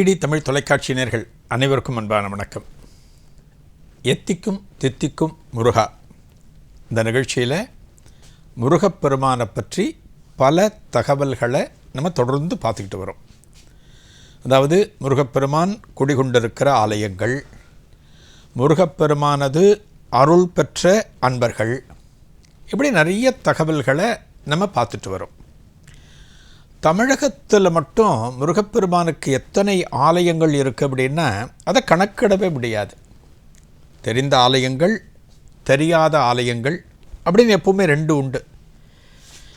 DD Tamil தொலைக்காட்சி நேர்கள் அனைவருக்கும் அன்பான வணக்கம். எத்திக்கும் தித்திக்கும் முருகா. இந்த நிகழ்ச்சியில் முருகப்பெருமானை பற்றி பல தகவல்களை நம்ம தொடர்ந்து பார்த்துக்கிட்டு வரோம். அதாவது முருகப்பெருமான் குடிகொண்டிருக்கிற ஆலயங்கள் முருகப்பெருமானது அருள் பெற்ற அன்பர்கள் இப்படி நிறைய தகவல்களை நம்ம பார்த்துட்டு வரோம். தமிழகத்தில் மட்டும் முருகப்பெருமானுக்கு எத்தனை ஆலயங்கள் இருக்குது அப்படின்னா அதை கணக்கிடவே முடியாது. தெரிந்த ஆலயங்கள் தெரியாத ஆலயங்கள் அப்படின்னு எப்பவுமே ரெண்டு உண்டு.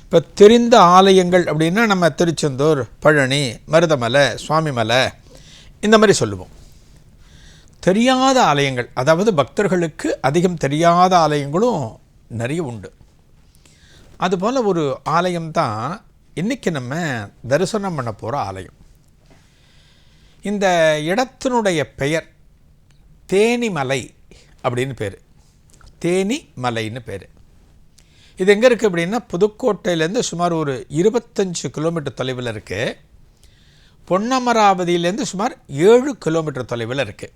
இப்போ தெரிந்த ஆலயங்கள் அப்படின்னா நம்ம திருச்செந்தூர் பழனி மருதமலை சுவாமிமலை இந்த மாதிரி சொல்லுவோம். தெரியாத ஆலயங்கள் அதாவது பக்தர்களுக்கு அதிகம் தெரியாத ஆலயங்களும் நிறைய உண்டு. அதுபோல் ஒரு ஆலயம்தான் இன்றைக்கி நம்ம தரிசனம் பண்ண போகிற ஆலயம். இந்த இடத்தினுடைய பெயர் தேனிமலை அப்படின்னு பேர். தேனி மலைன்னு பேர். இது எங்கே இருக்குது அப்படின்னா புதுக்கோட்டையிலேருந்து சுமார் ஒரு இருபத்தஞ்சு கிலோமீட்டர் தொலைவில் இருக்குது பொன்னமராவதியிலேருந்து சுமார் ஏழு கிலோமீட்டர் தொலைவில் இருக்குது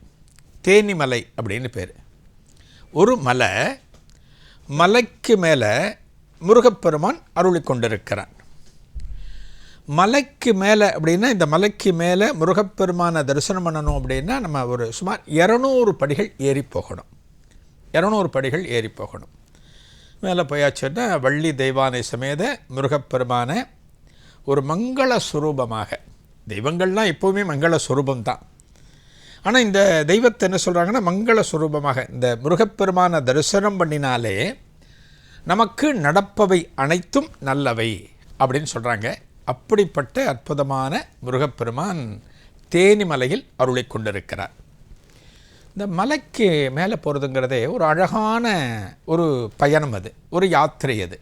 தேனிமலை அப்படின்னு பேர். ஒரு மலை மலைக்கு மேலே முருகப்பெருமான் அருளி கொண்டிருக்கிறான். மலைக்கு மேலே அப்படின்னா இந்த மலைக்கு மேலே முருகப்பெருமானை தரிசனம் பண்ணணும் அப்படின்னா நம்ம ஒரு சுமார் இரநூறு படிகள் ஏறி போகணும். இரநூறு படிகள் ஏறி போகணும். மேலே போயாச்சுன்னா வள்ளி தெய்வானை சமேத முருகப்பெருமானை ஒரு மங்கள சுரூபமாக. தெய்வங்கள்லாம் எப்போவுமே மங்கள சுரூபம்தான். ஆனால் இந்த தெய்வத்தை என்ன சொல்கிறாங்கன்னா மங்கள சுரூபமாக. இந்த முருகப்பெருமான தரிசனம் பண்ணினாலே நமக்கு நடப்பவை அனைத்தும் நல்லவை அப்படின்னு சொல்கிறாங்க அப்படிப்பட்ட அற்புதமான முருகப்பெருமான் தேனிமலையில் அருளை கொண்டிருக்கிறார். இந்த மலைக்கு மேலே போகிறதுங்கிறதே ஒரு அழகான ஒரு பயணம் அது ஒரு யாத்திரை அது.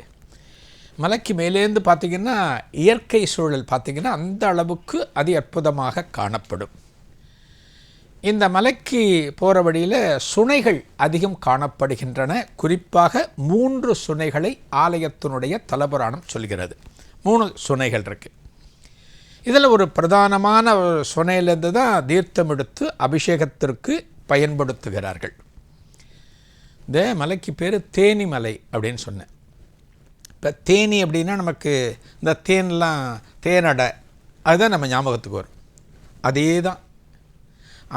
மலைக்கு மேலேருந்து பார்த்திங்கன்னா இயற்கை சூழல் பார்த்திங்கன்னா அந்த அளவுக்கு அதி அற்புதமாக காணப்படும். இந்த மலைக்கு போகிற வழியில் சுனைகள் அதிகம் காணப்படுகின்றன. குறிப்பாக மூன்று சுனைகளை ஆலயத்தினுடைய தலபுராணம் சொல்கிறது. மூணு சுனைகள் இருக்குது இதில் ஒரு பிரதானமான ஒரு சுனையிலேருந்து தான் தீர்த்தம் எடுத்து அபிஷேகத்திற்கு பயன்படுத்துகிறார்கள். இந்த மலைக்கு பேர் தேனி மலை அப்படின்னு சொன்னேன். இப்போ தேனி அப்படின்னா நமக்கு இந்த தேன்லாம் தேனடை அதுதான் நம்ம ஞாபகத்துக்கு வரும். அதே தான்.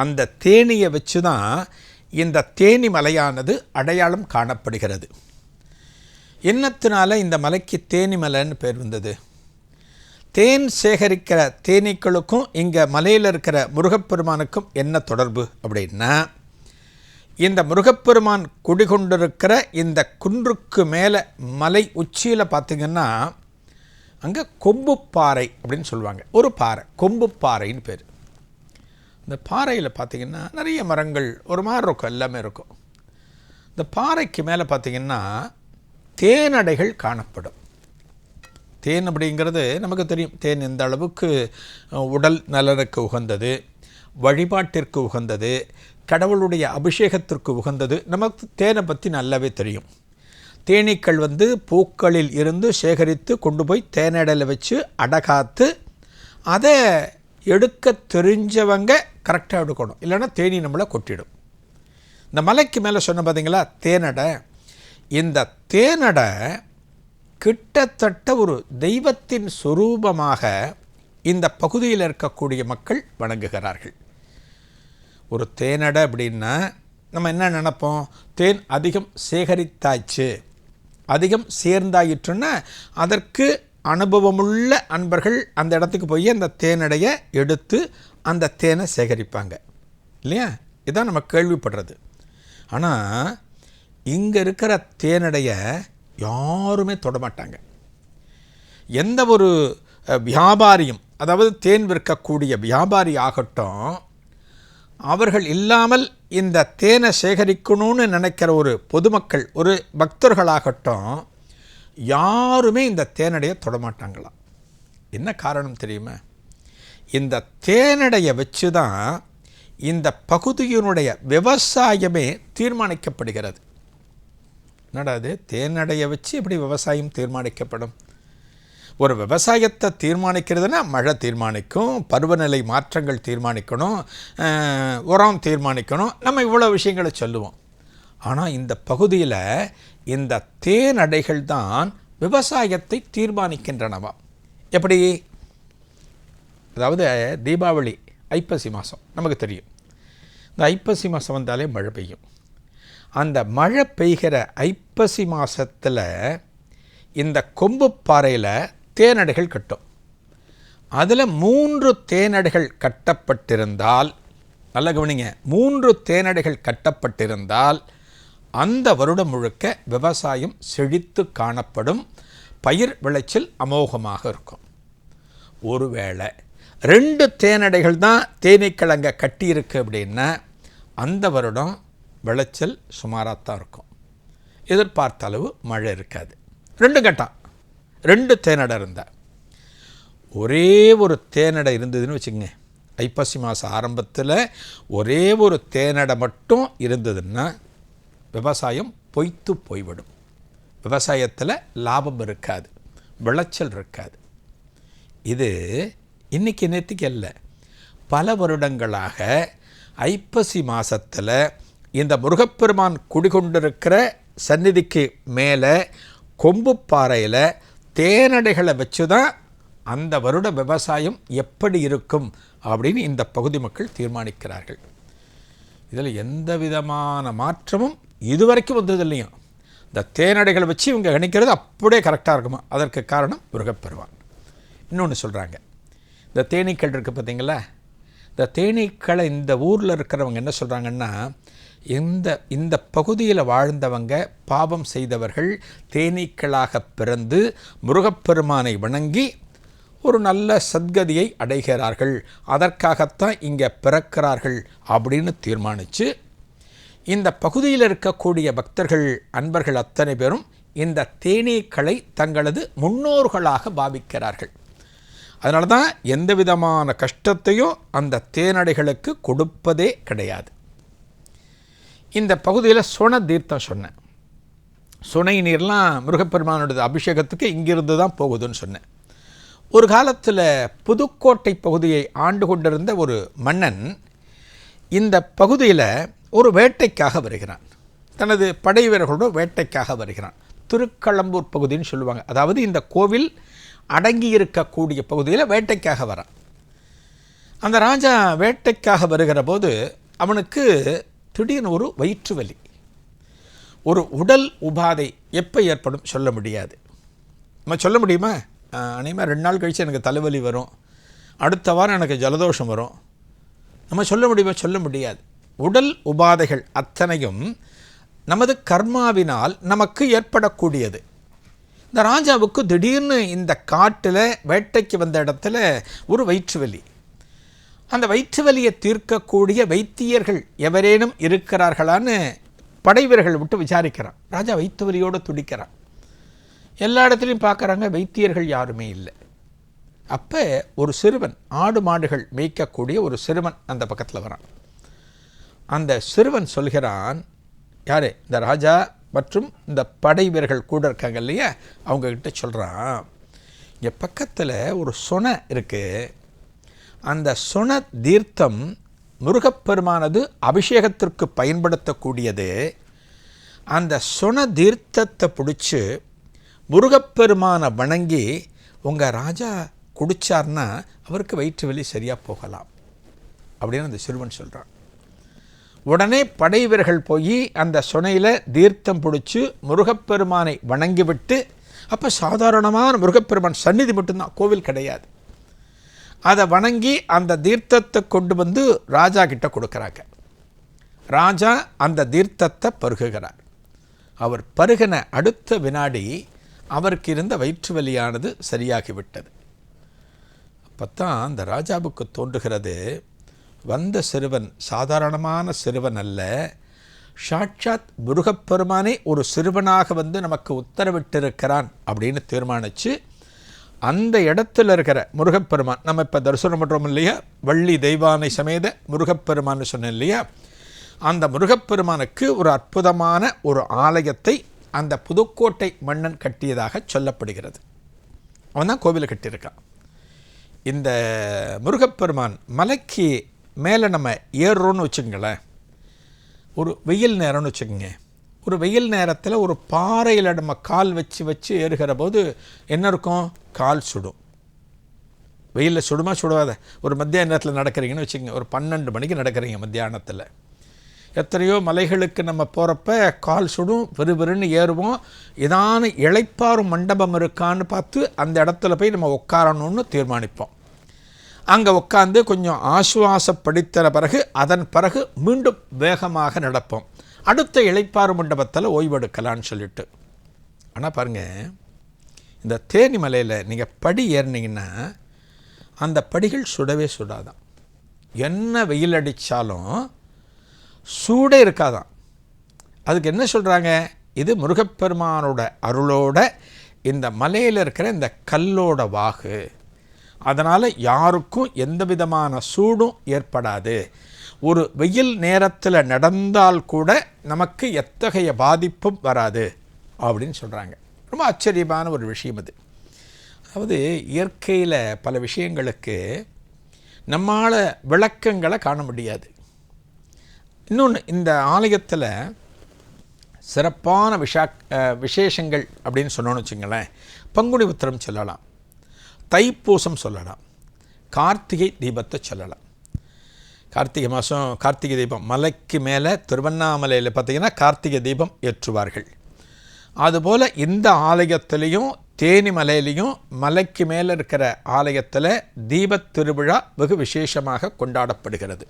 அந்த தேனியை வச்சு தான் இந்த தேனி மலையானது அடையாளம் காணப்படுகிறது. என்னத்தினால இந்த மலைக்கு தேனி மலைன்னு பேர் வந்தது? தேன் சேகரிக்கிற தேனீக்களுக்கும் இங்கே மலையில் இருக்கிற முருகப்பெருமானுக்கும் என்ன தொடர்பு அப்படின்னா இந்த முருகப்பெருமான் குடிகொண்டிருக்கிற இந்த குன்றுக்கு மேலே மலை உச்சியில் பார்த்திங்கன்னா அங்கே கொம்புப்பாறை அப்படின்னு சொல்லுவாங்க. ஒரு பாறை கொம்பு பாறைன்னு பேர். இந்த பாறையில் பார்த்திங்கன்னா நிறைய மரங்கள் ஒரு மாதிரி இருக்கும் எல்லாமே இருக்கும். இந்த பாறைக்கு மேலே பார்த்திங்கன்னா தேனடைகள் காணப்படும். தேன் அப்படிங்கிறது நமக்கு தெரியும். தேன் எந்த அளவுக்கு உடல் நலனுக்கு உகந்தது வழிபாட்டிற்கு உகந்தது கடவுளுடைய அபிஷேகத்திற்கு உகந்தது நமக்கு தேனை பற்றி நல்லாவே தெரியும். தேனீக்கள் வந்து பூக்களில் இருந்து சேகரித்து கொண்டு போய் தேனடையில் வச்சு அடகாத்து அதை எடுக்க தெரிஞ்சவங்க கரெக்டாக எடுக்கணும். இல்லைன்னா தேனி நம்மளை கொட்டிடும். இந்த மலைக்கு மேலே சொன்ன பார்த்தீங்களா தேனடை. இந்த தேனடை கிட்டத்தட்ட ஒரு தெய்வத்தின் சொரூபமாக இந்த பகுதியில் இருக்கக்கூடிய மக்கள் வணங்குகிறார்கள். ஒரு தேனடை அப்படின்னா நம்ம என்ன நினப்போம்? தேன் அதிகம் சேகரித்தாச்சு. அதிகம் சேர்ந்தாயிற்றுன்னா அதற்கு அனுபவமுள்ள அன்பர்கள் அந்த இடத்துக்கு போய் அந்த தேனடையை எடுத்து அந்த தேனை சேகரிப்பாங்க. இல்லையா? இதான் நம்ம கேள்விப்படுறது. ஆனால் இங்கே இருக்கிற தேனடைய யாருமே தொடமாட்டாங்க. எந்த ஒரு வியாபாரியும் அதாவது தேன் விற்கக்கூடிய வியாபாரி ஆகட்டும் அவர்கள் இல்லாமல் இந்த தேனை சேகரிக்கணும்னு நினைக்கிற ஒரு பொதுமக்கள் ஒரு பக்தர்களாகட்டும் யாருமே இந்த தேனடைய தொடமாட்டாங்களாம் என்ன காரணம் தெரியுமா? இந்த தேனடைய வச்சு தான் இந்த பகுதியினுடைய விவசாயமே தீர்மானிக்கப்படுகிறது. என்னடா அது தேனடையை வச்சு எப்படி விவசாயம் தீர்மானிக்கப்படும்? ஒரு விவசாயத்தை தீர்மானிக்கிறதுனா மழை தீர்மானிக்கும் பருவநிலை மாற்றங்கள் தீர்மானிக்கணும் உரம் தீர்மானிக்கணும். நம்ம இவ்வளோ விஷயங்களை சொல்லுவோம். ஆனால் இந்த பகுதியில் இந்த தேனடைகள் தான் விவசாயத்தை தீர்மானிக்கின்றனவா? எப்படி? அதாவது தீபாவளி ஐப்பசி மாதம் நமக்கு தெரியும். இந்த ஐப்பசி மாதம் வந்தாலே மழை பெய்யும். அந்த மழை பெய்கிற ஐப்பசி மாதத்தில் இந்த கொம்பு பாறையில் தேனடைகள் கட்டும். அதில் மூன்று தேனடைகள் கட்டப்பட்டிருந்தால் நல்ல கவனிங்க மூன்று தேனடைகள் கட்டப்பட்டிருந்தால் அந்த வருடம் முழுக்க விவசாயம் செழித்து காணப்படும் பயிர் விளைச்சல் அமோகமாக இருக்கும். ஒருவேளை ரெண்டு தேனடைகள் தான் தேனீக்கிழங்க கட்டியிருக்கு அப்படின்னா அந்த வருடம் விளைச்சல் சுமாராக தான் இருக்கும். எதிர்பார்த்த அளவு மழை இருக்காது. ரெண்டு கட்டம் ரெண்டு தேனடை இருந்தால் ஒரே ஒரு தேனடை இருந்ததுன்னு வச்சுக்கங்க. ஐப்பசி மாதம் ஆரம்பத்தில் ஒரே ஒரு தேனடை மட்டும் இருந்ததுன்னா விவசாயம் பொய்த்து போய்விடும். விவசாயத்தில் லாபம் இருக்காது. விளைச்சல் இருக்காது. இது இன்னைக்கு நேற்றுக்கு அல்ல. பல வருடங்களாக ஐப்பசி மாதத்தில் இந்த முருகப்பெருமான் குடிகொண்டிருக்கிற சந்நிதிக்கு மேலே கொம்பு பாறையில் தேனடைகளை வச்சு தான் அந்த வருட விவசாயம் எப்படி இருக்கும் அப்படின்னு இந்த பகுதி மக்கள் தீர்மானிக்கிறார்கள். இதில் எந்த விதமான மாற்றமும் இதுவரைக்கும் வந்தது இல்லையும் இந்த தேனடைகளை வச்சு இவங்க கணிக்கிறது அப்படியே கரெக்டாக இருக்குமா? அதற்கு காரணம் முருகப்பெருமான். இன்னொன்று சொல்கிறாங்க இந்த தேனீக்கள் இருக்குது பார்த்தீங்களா? இந்த தேனீக்களை இந்த ஊரில் இருக்கிறவங்க என்ன சொல்கிறாங்கன்னா இந்த இந்த பகுதியில் வாழ்ந்தவங்க பாவம் செய்தவர்கள் தேனீக்களாக பிறந்து முருகப்பெருமானை வணங்கி ஒரு நல்ல சத்கதியை அடைகிறார்கள். அதற்காகத்தான் இங்கே பிறக்கிறார்கள் அப்படின்னு தீர்மானித்து இந்த பகுதியில் இருக்கக்கூடிய பக்தர்கள் அன்பர்கள் அத்தனை பேரும் இந்த தேனீக்களை தங்களது முன்னோர்களாக பாவிக்கிறார்கள். அதனால தான் எந்த விதமான கஷ்டத்தையும் அந்த தேனடைகளுக்கு கொடுப்பதே கிடையாது. இந்த பகுதியில் சுன தீர்த்தம் சொன்னேன். சுனை நீர்லாம் முருகப்பெருமானோட அபிஷேகத்துக்கு இங்கிருந்து தான் போகுதுன்னு சொன்னேன். ஒரு காலத்தில் புதுக்கோட்டை பகுதியை ஆண்டு கொண்டிருந்த ஒரு மன்னன் இந்த பகுதியில் ஒரு வேட்டைக்காக வருகிறான். தனது படை வீரர்களோட வேட்டைக்காக வருகிறான். திருக்களம்பூர் பகுதின்னு சொல்லுவாங்க. அதாவது இந்த கோவில் அடங்கி இருக்கக்கூடிய பகுதியில் வேட்டைக்காக வரான். அந்த ராஜா வேட்டைக்காக வருகிற போது அவனுக்கு திடீர்னு ஒரு வயிற்று வலி ஒரு உடல் உபாதை எப்போ ஏற்படும் சொல்ல முடியாது. நம்ம சொல்ல முடியுமா? அனைமா ரெண்டு நாள் கழித்து எனக்கு தலைவலி வரும். அடுத்த வாரம் எனக்கு ஜலதோஷம் வரும். நம்ம சொல்ல முடியுமா? சொல்ல முடியாது. உடல் உபாதைகள் அத்தனையும் நமது கர்மாவினால் நமக்கு ஏற்படக்கூடியது. இந்த ராஜாவுக்கு திடீர்னு இந்த காட்டில் வேட்டைக்கு வந்த இடத்துல ஒரு வயிற்று வலி அந்த வயிற்று வலியை தீர்க்கக்கூடிய வைத்தியர்கள் எவரேனும் இருக்கிறார்களான்னு படைவீரர்கள் விட்டு விசாரிக்கிறான். ராஜா வைத்து வலியோடு துடிக்கிறான். எல்லா இடத்துலையும் பார்க்குறாங்க வைத்தியர்கள் யாருமே இல்லை. அப்போ ஒரு சிறுவன் ஆடு மாடுகள் மேய்க்கக்கூடிய ஒரு சிறுவன் அந்த பக்கத்தில் வரான். அந்த சிறுவன் சொல்கிறான் யார்? இந்த ராஜா மற்றும் இந்த படை வீரர்கள் கூட இருக்காங்க இல்லையா? அவங்கக்கிட்ட சொல்கிறான் இங்கே பக்கத்தில் ஒரு சொனை இருக்குது அந்த சொன தீர்த்தம் முருகப்பெருமானது அபிஷேகத்திற்கு பயன்படுத்தக்கூடியது. அந்த சொன தீர்த்தத்தை பிடிச்சி முருகப்பெருமானை வணங்கி உங்கள் ராஜா குடிச்சார்னா அவருக்கு வயிற்று வலி சரியாக போகலாம் அப்படின்னு அந்த சிறுவன் சொல்கிறான் உடனே படை வீரர்கள் போய் அந்த சுனையில் தீர்த்தம் பிடிச்சி முருகப்பெருமானை வணங்கிவிட்டு அப்போ சாதாரணமான முருகப்பெருமான் சந்நிதி மட்டும்தான் கோவில் கிடையாது. அதை வணங்கி அந்த தீர்த்தத்தை கொண்டு வந்து ராஜா கிட்ட கொடுக்குறாங்க. ராஜா அந்த தீர்த்தத்தை பருகுகிறார். அவர் பருகின அடுத்த வினாடி அவருக்கு இருந்த வயிற்று வலியானது சரியாகிவிட்டது அப்போத்தான் அந்த ராஜாவுக்கு தோன்றுகிறது வந்த சிறுவன் சாதாரணமான சிறுவன் அல்ல சாட்சாத் முருகப்பெருமானே ஒரு சிறுவனாக வந்து நமக்கு உத்தரவிட்டிருக்கிறான் அப்படின்னு தீர்மானித்து அந்த இடத்துல இருக்கிற முருகப்பெருமான் நம்ம இப்போ தரிசனம் பண்ணுறோம் இல்லையா? வள்ளி தெய்வானை சமேத முருகப்பெருமான்னு சொன்னேன் இல்லையா? அந்த முருகப்பெருமானுக்கு ஒரு அற்புதமான ஒரு ஆலயத்தை அந்த புதுக்கோட்டை மன்னன் கட்டியதாக சொல்லப்படுகிறது. அவன் தான் கோவிலை கட்டியிருக்கான். இந்த முருகப்பெருமான் மலைக்கு மேலே நம்ம ஏறுறோன்னு வச்சுங்களேன் ஒரு வெயில் நேரம்னு வச்சுக்கோங்க. ஒரு வெயில் நேரத்தில் ஒரு பாறையில் நம்ம கால் வச்சு வச்சு ஏறுகிற போது என்ன இருக்கும்? கால் சுடும். வெயிலில் சுடுமா சுடாத. ஒரு மத்தியான நேரத்தில் நடக்கிறீங்கன்னு வச்சுக்கோங்க. ஒரு பன்னெண்டு மணிக்கு நடக்கிறீங்க மத்தியானத்தில். எத்தனையோ மலைகளுக்கு நம்ம போகிறப்ப கால் சுடும் விறுவிறுன்னு ஏறுவோம். ஏதான இளைப்பாறும் மண்டபம் இருக்கான்னு பார்த்து அந்த இடத்துல போய் நம்ம உட்காரணும்னு தீர்மானிப்போம். அங்கே உட்காந்து கொஞ்சம் ஆசுவாசப்படுத்தின பிறகு அதன் பிறகு மீண்டும் வேகமாக நடப்போம். அடுத்த இழைப்பாறு மண்டபத்தில் ஓய்வெடுக்கலான்னு சொல்லிட்டு. ஆனால் பாருங்கள் இந்த தேனி மலையில் நீங்கள் படி ஏறினீங்கன்னா அந்த படிகள் சுடவே சுடாதான். என்ன வெயில் அடித்தாலும் சூடே இருக்காதான். அதுக்கு என்ன சொல்கிறாங்க இது முருகப்பெருமானோட அருளோட இந்த மலையில் இருக்கிற இந்த கல்லோட வாகு. அதனால் யாருக்கும் எந்த விதமான சூடும் ஏற்படாது. ஒரு வெயில் நேரத்தில் நடந்தால் கூட நமக்கு எத்தகைய பாதிப்பும் வராது அப்படின்னு சொல்கிறாங்க ரொம்ப ஆச்சரியமான ஒரு விஷயம் அது. அதாவது இயற்கையில் பல விஷயங்களுக்கு நம்மால் விளக்கங்களை காண முடியாது. இன்னொன்று இந்த ஆலயத்தில் சிறப்பான விஷா விசேஷங்கள் அப்படின்னு சொன்னோன்னு வச்சுங்களேன். பங்குனி உத்திரம் சொல்லலாம். தைப்பூசம் சொல்லலாம். கார்த்திகை தீபத்தை சொல்லலாம். கார்த்திகை மாதம் கார்த்திகை தீபம். மலைக்கு மேலே திருவண்ணாமலையில் பார்த்தீங்கன்னா கார்த்திகை தீபம் ஏற்றுவார்கள். அதுபோல் இந்த ஆலயத்திலையும் தேனி மலையிலையும் மலைக்கு மேலே இருக்கிற ஆலயத்தில் தீபத் திருவிழா வெகு விசேஷமாக கொண்டாடப்படுகிறது.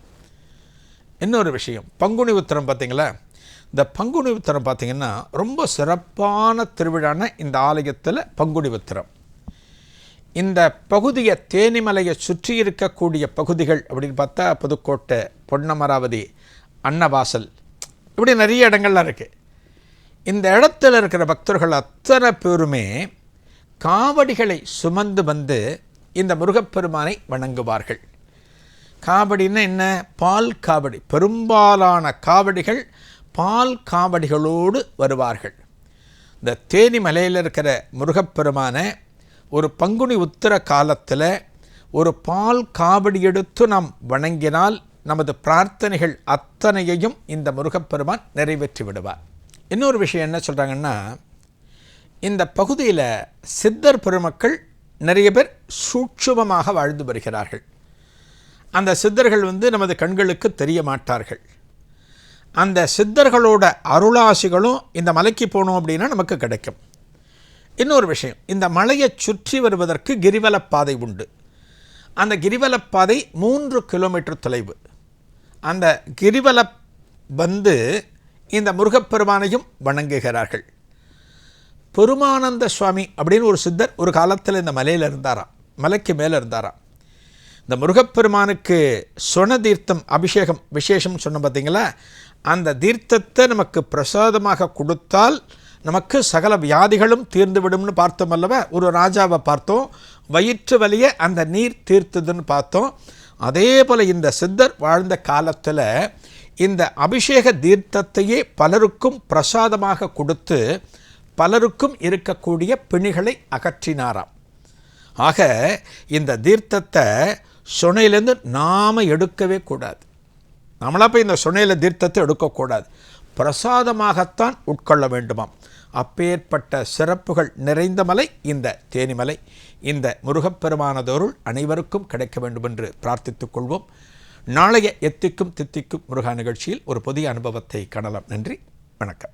இன்னொரு விஷயம் பங்குனி உத்திரம் பார்த்திங்களா? இந்த பங்குனி உத்திரம் பார்த்தீங்கன்னா ரொம்ப சிறப்பான திருவிழான இந்த ஆலயத்தில் பங்குனி உத்திரம். இந்த பகுதியை தேனிமலையை சுற்றி இருக்கக்கூடிய பகுதிகள் அப்படின்னு பார்த்தா புதுக்கோட்டை பொன்னமராவதி அன்னவாசல். இப்படி நிறைய இடங்கள்லாம் இருக்குது இந்த இடத்துல இருக்கிற பக்தர்கள் அத்தனை பேருமே காவடிகளை சுமந்து வந்து இந்த முருகப்பெருமானை வணங்குவார்கள். காவடின்னா என்ன? பால் காவடி. பெரும்பாலான காவடிகள் பால் காவடிகளோடு வருவார்கள். இந்த தேனி மலையில் இருக்கிற முருகப்பெருமானை ஒரு பங்குனி உத்திர காலத்தில் ஒரு பால் காவடி எடுத்து நாம் வணங்கினால் நமது பிரார்த்தனைகள் அத்தனையையும் இந்த முருகப்பெருமான் நிறைவேற்றி விடுவார். இன்னொரு விஷயம் என்ன சொல்கிறாங்கன்னா இந்த பகுதியில் சித்தர் பெருமக்கள் நிறைய பேர் சூட்சுமமாக வாழ்ந்து வருகிறார்கள். அந்த சித்தர்கள் வந்து நமது கண்களுக்கு தெரிய மாட்டார்கள். அந்த சித்தர்களோட அருளாசிகளும் இந்த மலைக்கு போனோம் அப்படின்னா நமக்கு கிடைக்கும். இன்னொரு விஷயம். இந்த மலையை சுற்றி வருவதற்கு கிரிவலப்பாதை உண்டு. அந்த கிரிவலப்பாதை மூன்று கிலோமீட்டர் தொலைவு. அந்த கிரிவல வந்து இந்த முருகப்பெருமானையும் வணங்குகிறார்கள். பெருமானந்த சுவாமி அப்படின்னு ஒரு சித்தர் ஒரு காலத்தில் இந்த மலையில் இருந்தாராம். மலைக்கு மேலே இருந்தாராம். இந்த முருகப்பெருமானுக்கு சொன தீர்த்தம் அபிஷேகம் விசேஷம் சொன்ன பார்த்தீங்களா அந்த தீர்த்தத்தை நமக்கு பிரசாதமாக கொடுத்தால் நமக்கு சகல வியாதிகளும் தீர்ந்துவிடும்னு பார்த்தோம் அல்லவா ஒரு ராஜாவை பார்த்தோம் வயிற்று வலியை அந்த நீர் தீர்த்ததுன்னு பார்த்தோம். அதே போல் இந்த சித்தர் வாழ்ந்த காலத்தில் இந்த அபிஷேக தீர்த்தத்தையே பலருக்கும் பிரசாதமாக கொடுத்து பலருக்கும் இருக்கக்கூடிய பிணிகளை அகற்றினாராம். ஆக இந்த தீர்த்தத்தை சுனையிலேருந்து நாம் எடுக்கவே கூடாது. நம்மளாக போய் இந்த சுனையில் தீர்த்தத்தை எடுக்கக்கூடாது. பிரசாதமாகத்தான் உட்கொள்ள வேண்டுமாம். அப்பேற்பட்ட சிறப்புகள் நிறைந்த மலை இந்த தேனிமலை. இந்த முருகப்பெருமானதொருள் அனைவருக்கும் கிடைக்க வேண்டும் என்று பிரார்த்தித்துக் கொள்வோம். நாளைய எத்திக்கும் தித்திக்கும் முருகா நிகழ்ச்சியில் ஒரு புதிய அனுபவத்தை காணலாம். நன்றி. வணக்கம்.